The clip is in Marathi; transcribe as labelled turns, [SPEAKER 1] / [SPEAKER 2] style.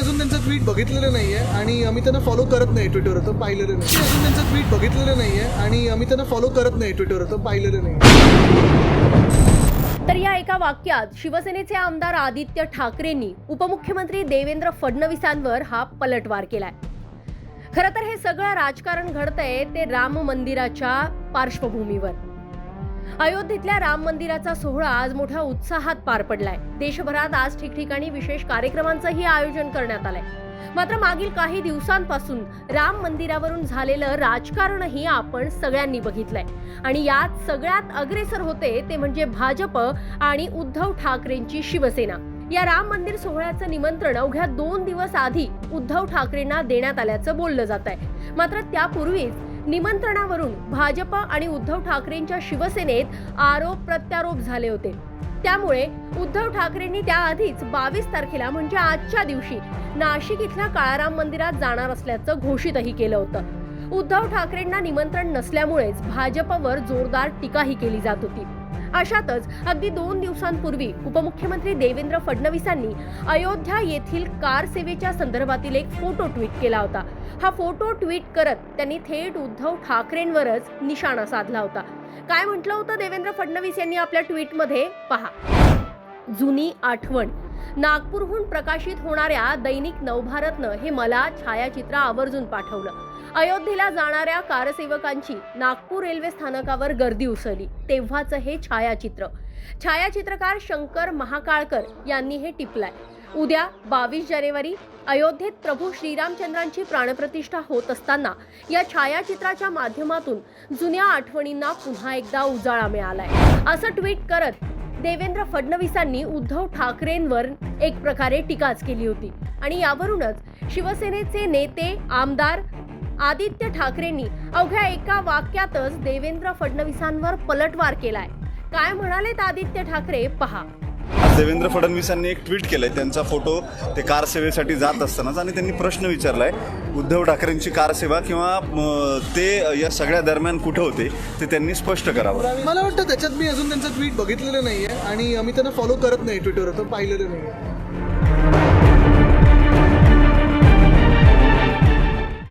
[SPEAKER 1] अजून त्यांचं ट्विट बघितलेलं नाहीये आणि आम्ही त्यांना फॉलो करत नाही ट्विटरवर तर पाहिलेलं नाही. अजून त्यांचं ट्विट बघितलेलं नाहीये आणि आम्ही त्यांना फॉलो करत नाही ट्विटरवर तर पाहिलेलं नाही
[SPEAKER 2] तर या एका वाक्यात शिवसेनेचे आमदार आदित्य ठाकरेंनी उपमुख्यमंत्री देवेंद्र फडणवीसांवर हा पलटवार केलाय. खरं तर हे सगळं राजकारण घडतंय ते राम मंदिराच्या पार्श्वभूमीवर. अयोध्येतल्या राम मंदिराचा सोहळा आज मोठ्या उत्साहात पार पडलाय. देशभरात आज ठिकठिकाणी विशेष कार्यक्रमांचंही आयोजन करण्यात आलंय. मात्र मागील काही दिवसांपासून राम मंदिरावरून झालेलं राजकारणही आपण सगळ्यांनी बघितलंय. आणि यात सगळ्यात अग्रेसर होते ते म्हणजे भाजप आणि उद्धव ठाकरेंची शिवसेना. या राम मंदिर सोहळ्याचं निमंत्रण अवघ्या दोन दिवस आधी उद्धव ठाकरेंना देण्यात आल्याचं बोललं जात आहे मात्र त्यापूर्वीच निमंत्रणावरून भाजप आणि उद्धव ठाकरेंच्या शिवसेनेत आरोप प्रत्यारोप झाले होते. त्यामुळे उद्धव ठाकरेंनी त्याआधीच बावीस तारखेला म्हणजे आजच्या दिवशी नाशिक इथल्या काळाराम मंदिरात जाणार असल्याचं घोषितही केलं होतं. उद्धव ठाकरेंना निमंत्रण नसल्यामुळेच भाजपवर जोरदार टीकाही केली जात होती. अशातच अगदी दोन दिवसांपूर्वी उपमुख्यमंत्री देवेंद्र फडणवीसांनी अयोध्या येथील कार सेवेच्या संदर्भातील एक फोटो ट्विट केला होता. हा फोटो ट्विट करत त्यांनी थेट उद्धव ठाकरेंवरच निशाणा साधला होता. काय म्हटलं होतं देवेंद्र फडणवीस यांनी आपल्या ट्विटमध्ये? पहा. जुनी आठवण. नागपूरहून प्रकाशित होणाऱ्या दैनिक नवभारतनं हे मला छायाचित्र आवर्जून पाठवलं. अयोध्येला जाणाऱ्या कारसेवकांची नागपूर रेल्वे स्थानकावर गर्दी उसळली. तेव्हाचं हे छायाचित्र. छायाचित्रकार शंकर महाकाळकर यांनी हे टिपलाय. उद्या बावीस जानेवारी अयोध्येत प्रभू श्रीरामचंद्रांची प्राणप्रतिष्ठा होत असताना या छायाचित्राच्या माध्यमातून जुन्या आठवणींना पुन्हा एकदा उजाळा मिळालाय. असं ट्विट करत देवेंद्र फडणवीसांनी उद्धव ठाकरेंवर एक प्रकारे टीकाच केली होती. आणि यावरूनच शिवसेनेचे नेते आमदार आदित्य ठाकरेंनी अवघ्या एका वाक्यातच देवेंद्र फडणवीसांवर पलटवार केलाय. काय म्हणालेत आदित्य ठाकरे? पहा.
[SPEAKER 3] देवेंद्र फडणवीसांनी एक ट्विट केलंय. त्यांचा फोटो ते कार सेवेसाठी जात असतानाच आणि त्यांनी प्रश्न विचारलाय उद्धव ठाकरेंची कार सेवा किंवा ते या सगळ्या दरम्यान कुठे होते ते त्यांनी स्पष्ट करावं.
[SPEAKER 1] मला वाटतं त्याच्यात मी अजून त्यांचं ट्विट बघितलेलं नाहीये आणि आम्ही त्यांना फॉलो करत नाही ट्विटरवर तर पाहिलेलं नाही